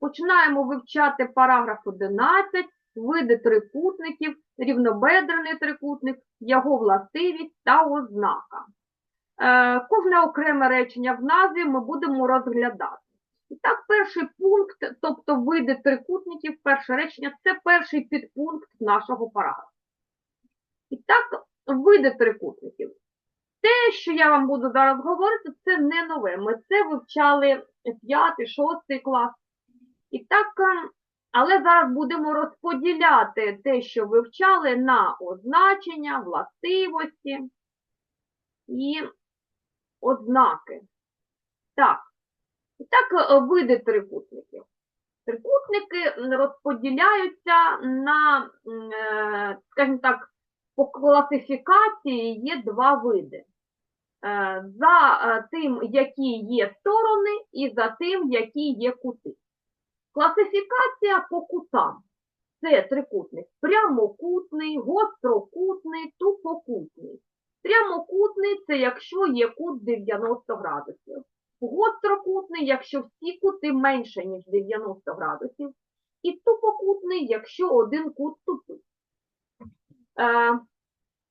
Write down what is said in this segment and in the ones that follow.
Починаємо вивчати параграф 11, види трикутників, рівнобедрений трикутник, його властивість та ознака. Е, Кожне окреме речення в назві ми будемо розглядати. І так, перший пункт, тобто види трикутників, перше речення це перший підпункт нашого параграфу. І так, види трикутників. Те, що я вам буду зараз говорити, це не нове. Ми це вивчали 5, 6 клас. І так, е, але зараз будемо розподіляти те, що вивчали, на означення, властивості і ознаки. Так, і так, е, види трикутників. Трикутники розподіляються на, е, скажімо так, по класифікації є два види. За тим, які є сторони, і за тим, які є кути. Класифікація по кутам. Це трикутник прямокутний, гострокутний, тупокутний. Прямокутний це якщо є кут 90 градусів. Гострокутний, якщо всі кути менше, ніж 90 градусів. І тупокутний, якщо один кут тупий. Е,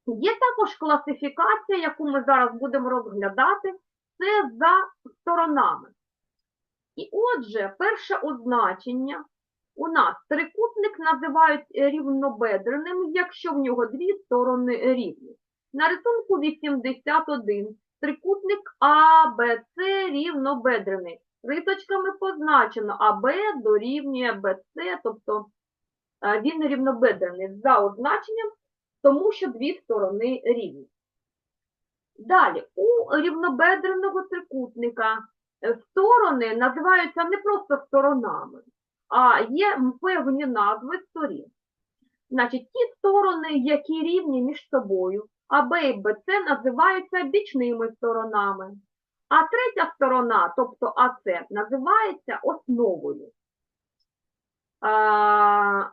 Є також класифікація, яку ми зараз будемо розглядати, це за сторонами. І отже, перше означення у нас трикутник називають рівнобедреним, якщо в нього дві сторони рівні. На рисунку 81 трикутник АБЦ рівнобедрений. Рисочками позначено АБ дорівнює БЦ, тобто е, він рівнобедрений за означенням, тому що дві сторони рівні. Далі, у рівнобедреного трикутника е, сторони називаються не просто сторонами, а є певні назви сторін. Значить, ті сторони, які рівні між собою, АБ і БЦ називаються бічними сторонами. А третя сторона, тобто АС, називається основою. А,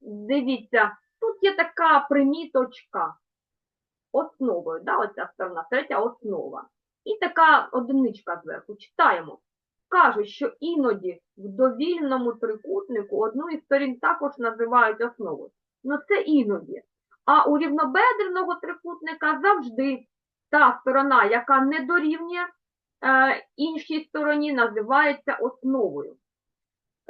дивіться, тут є така приміточка основою, да, оця сторона, третя основа. І така одиничка зверху. Читаємо. Кажуть, що іноді в довільному трикутнику одну із сторін також називають основою. Ну це іноді. А у рівнобедреного трикутника завжди та сторона, яка не дорівнює е, іншій стороні, називається основою.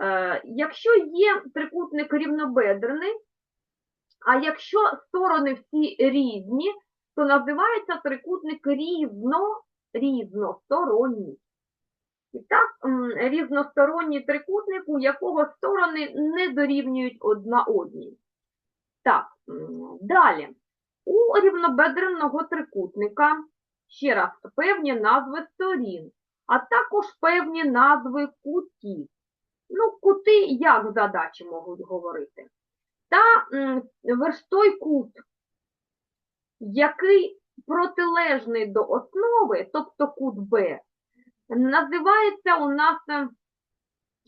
Е, якщо є трикутник рівнобедрений, а якщо сторони всі різні, то називається трикутник різно, різносторонній. І так, різносторонній трикутник, у якого сторони не дорівнюють одна одній. Так, далі. У рівнобедреного трикутника, ще раз, певні назви сторін, а також певні назви кутів. Ну, кути як задачі можуть говорити? Та м, верстой кут, який протилежний до основи, тобто кут Б, називається у нас,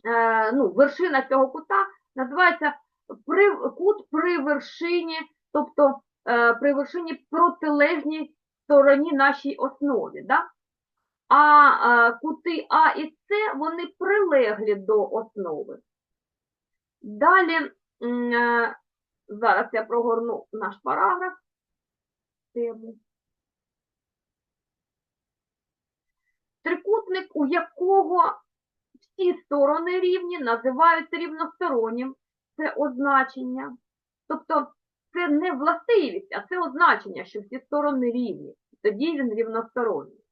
е, ну, вершина цього кута називається кут при вершині, тобто е, при вершині протилежній стороні нашій основі. Да? А е, кути А і С, вони прилеглі до основи. Далі, зараз я прогорну наш параграф. Тему. Трикутник, у якого всі сторони рівні, називаються рівностороннім. Це означення. Тобто це не властивість, а це означення, що всі сторони рівні. Тоді він рівносторонній.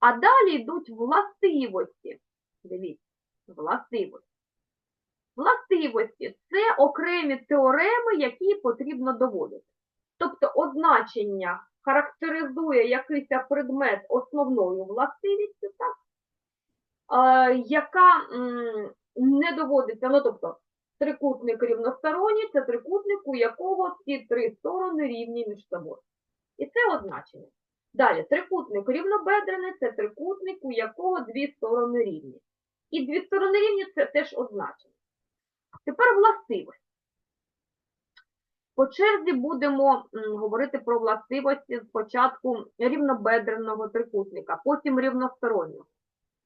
А далі йдуть властивості. Дивіться, властивості. Властивості це окремі теореми, які потрібно доводити. Тобто означення характеризує якийсь предмет основною властивістю, так? Е, яка не доводиться, ну тобто трикутник рівносторонній, це трикутник, у якого ці три сторони рівні між собою. І це означення. Далі, трикутник рівнобедрений це трикутник, у якого дві сторони рівні. І дві сторони рівні це теж означення. Тепер властивості. По черзі будемо говорити про властивості спочатку рівнобедреного трикутника, потім рівностороннього.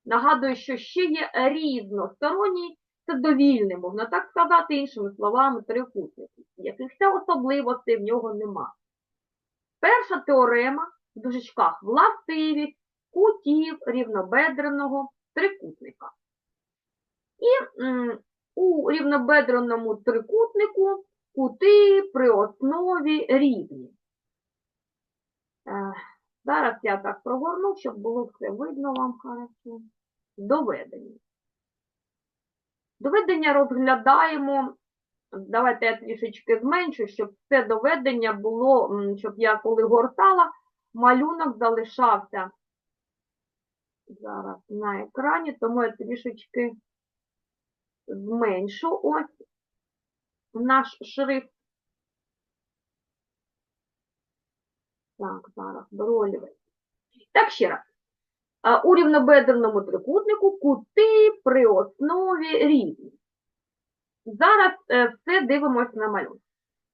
Нагадую, що ще є різносторонній це довільний, можна так сказати, іншими словами, трикутник, якихось особливостей в нього нема. Перша теорема в дужечках властивість кутів рівнобедреного трикутника. І м, у рівнобедреному трикутнику кути при основі рівні. Зараз я так прогорну, щоб було все видно вам хорошо. Доведення. Доведення розглядаємо. Давайте я трішечки зменшу, щоб це доведення було, щоб я коли гортала, малюнок залишався зараз на екрані, тому я трішечки зменшу ось наш шрифт. Так, зараз беру. Так, ще раз. У рівнобедреному трикутнику кути при основі рівні. Зараз е, все дивимося на малюнок.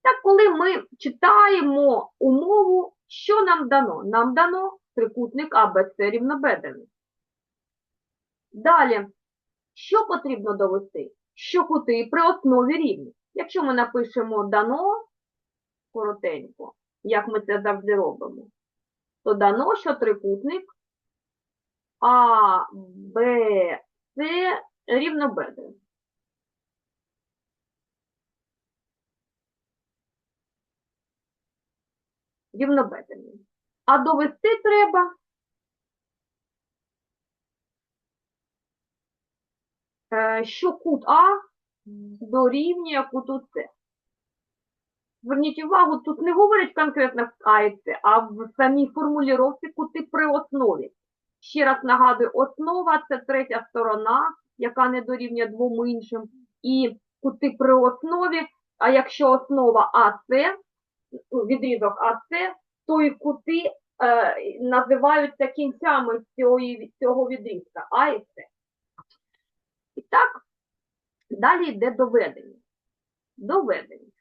Так, коли ми читаємо умову, що нам дано? Нам дано трикутник АБЦ рівнобедрений. Далі, що потрібно довести? Що кути при основі рівні. Якщо ми напишемо дано коротенько, як ми це завжди робимо, то дано, що трикутник А, Б, С рівнобедрений. Рівнобедрений. А довести треба е, що кут А дорівнює куту С. Зверніть увагу, тут не говорять конкретно А і С, а в самій формулювання кути при основі. Ще раз нагадую, основа це третя сторона, яка не дорівнює двом іншим, і кути при основі, а якщо основа АС, відрізок АС, то і кути е, називаються кінцями цього, цього відрізка А. І так, далі йде доведення. Доведення.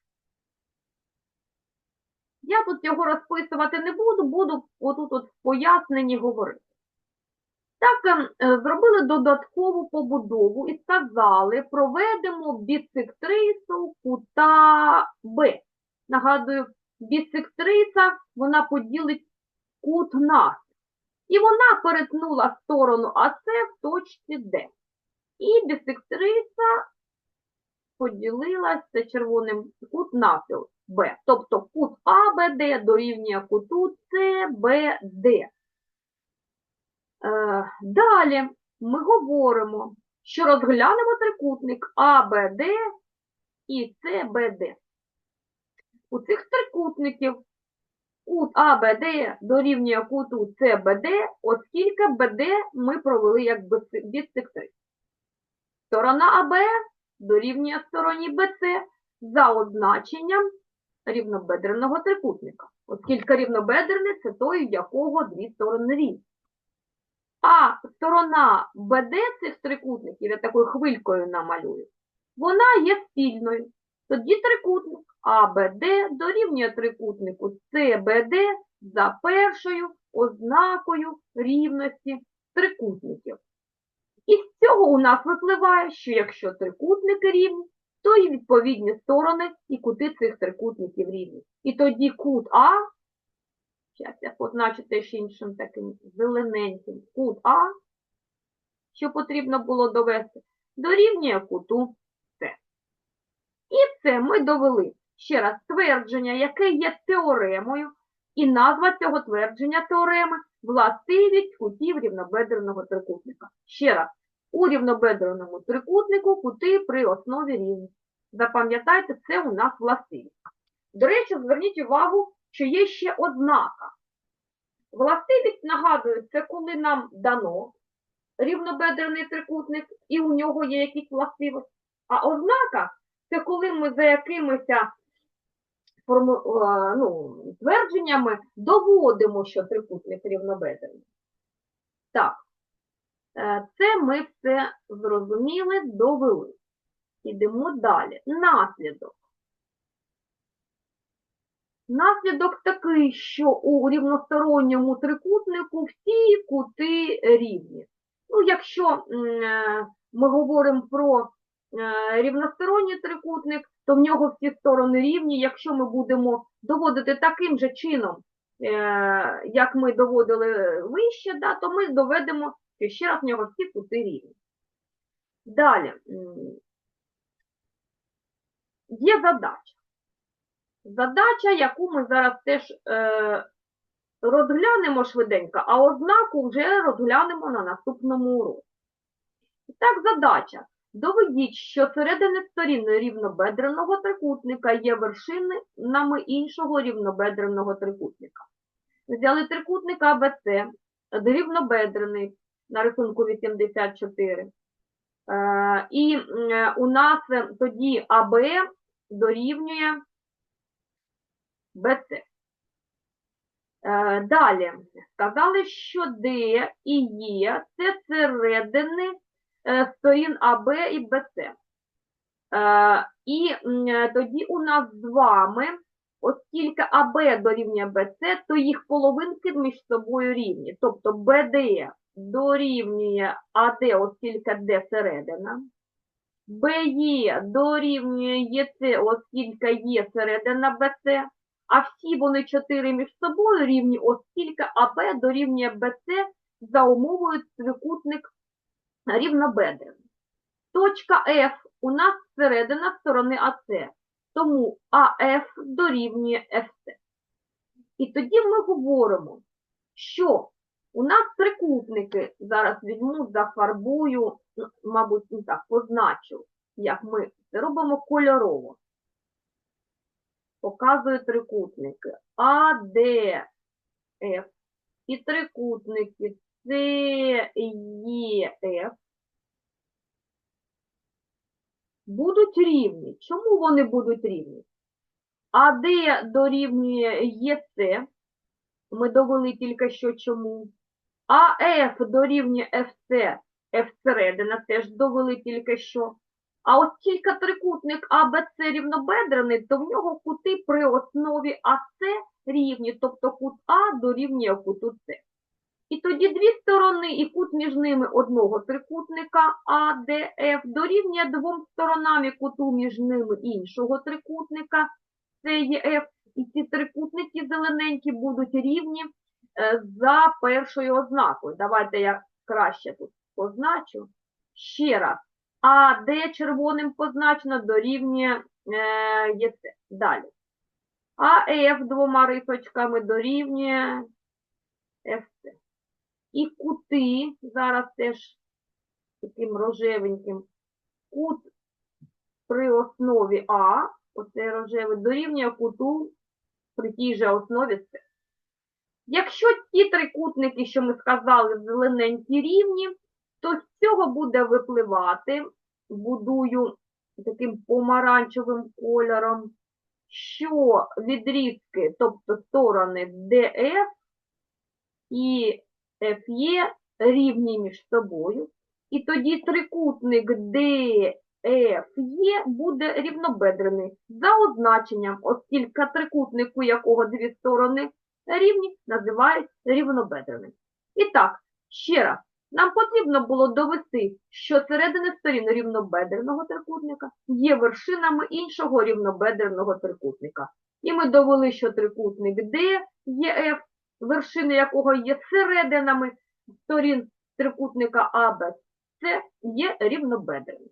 Я тут його розписувати не буду, буду отут от в поясненні говорити. Так, ем, е, зробили додаткову побудову і сказали, проведемо бісектрису кута Б. Нагадую, бісектриса, вона поділить кут нас. І вона перетнула сторону АС в точці Д. І бісектриса поділилася червоним кут навпіл Б. Тобто кут АБД дорівнює куту СБД. Е, Далі ми говоримо, що розглянемо трикутник АБД і СБД. У цих трикутників кут АБД дорівнює куту СБД, оскільки БД ми провели як бісектрис. Сторона АБ дорівнює стороні БЦ за означенням рівнобедреного трикутника, оскільки рівнобедрений – це той, у якого дві сторони рівні. А сторона БД цих трикутників, я такою хвилькою намалюю, вона є спільною. Тоді трикутник АБД дорівнює трикутнику СБД за першою ознакою рівності трикутників. І з цього у нас випливає, що якщо трикутники рівні, то і відповідні сторони і кути цих трикутників рівні. І тоді кут А Зараз я позначу теж іншим таким зелененьким кут А, що потрібно було довести, дорівнює куту С. І це ми довели. Ще раз, твердження, яке є теоремою, і назва цього твердження теореми властивість кутів рівнобедреного трикутника. Ще раз, у рівнобедреному трикутнику кути при основі рівні. Запам'ятайте, це у нас властивість. До речі, зверніть увагу, що є ще ознака. Властивість, нагадую, це коли нам дано рівнобедрений трикутник, і у нього є якісь властивості. А ознака це коли ми за якимися форму, ну, твердженнями доводимо, що трикутник рівнобедрений. Так, е, це ми все зрозуміли, довели. Ідемо далі. Наслідок. Наслідок такий, що у рівносторонньому трикутнику всі кути рівні. Ну, якщо е, ми говоримо про е, рівносторонній трикутник, то в нього всі сторони рівні. Якщо ми будемо доводити таким же чином, е, як ми доводили вище, да, то ми доведемо, що ще раз в нього всі кути рівні. Далі. Є задача. Задача, яку ми зараз теж е, розглянемо швиденько, а ознаку вже розглянемо на наступному уроці. І так, задача. Доведіть, що середини сторін рівнобедреного трикутника є вершинами іншого рівнобедреного трикутника. Взяли трикутник АБЦ, рівнобедрений на рисунку 84. Е, І у нас е, тоді АБ дорівнює БЦ. Е, Далі сказали, що Д і Є це середини е, сторін АБ і БЦ. Е, І е, тоді у нас з вами, оскільки АБ дорівнює БЦ, то їх половинки між собою рівні. Тобто БД дорівнює АД, оскільки Д середина. БЕ дорівнює ЄЦ, оскільки Є середина БЦ, а всі вони чотири між собою рівні, оскільки АБ дорівнює БЦ за умовою трикутник рівнобедрений. Точка F у нас середина сторони АС, тому АФ дорівнює FC. І тоді ми говоримо, що у нас трикутники, зараз візьму, зафарбую, ну, мабуть, ну так, позначу, як ми це робимо кольорово. Показую трикутники А, Д, Ф і трикутники Ф будуть рівні. Чому вони будуть рівні? АД дорівнює ЄС, ми довели тільки що чому. АФ дорівнює ФС, F середина теж довели тільки що. А оскільки трикутник АБЦ рівнобедрений, то в нього кути при основі АС рівні, тобто кут А дорівнює куту С. І тоді дві сторони і кут між ними одного трикутника АДФ дорівнює двом сторонам і куту між ними іншого трикутника СЕФ. І ці трикутники зелененькі будуть рівні е, за першою ознакою. Давайте я краще тут позначу. Ще раз. А де червоним позначено дорівнює е, ЄЦ. Далі. А F двома рисочками дорівнює FC. І кути, зараз теж таким рожевеньким, кут при основі А, оцей рожевий, дорівнює куту при тій же основі С. Якщо ті трикутники, що ми сказали, зелененькі рівні, то з цього буде випливати, будую таким помаранчевим кольором, що відрізки, тобто сторони DF і FE рівні між собою, і тоді трикутник DFE буде рівнобедрений за означенням, оскільки трикутник, у якого дві сторони рівні, називають рівнобедреним. І так, ще раз, нам потрібно було довести, що середини сторін рівнобедреного трикутника є вершинами іншого рівнобедреного трикутника. І ми довели, що трикутник D є F, вершини якого є серединами сторін трикутника АБ, це є рівнобедреним.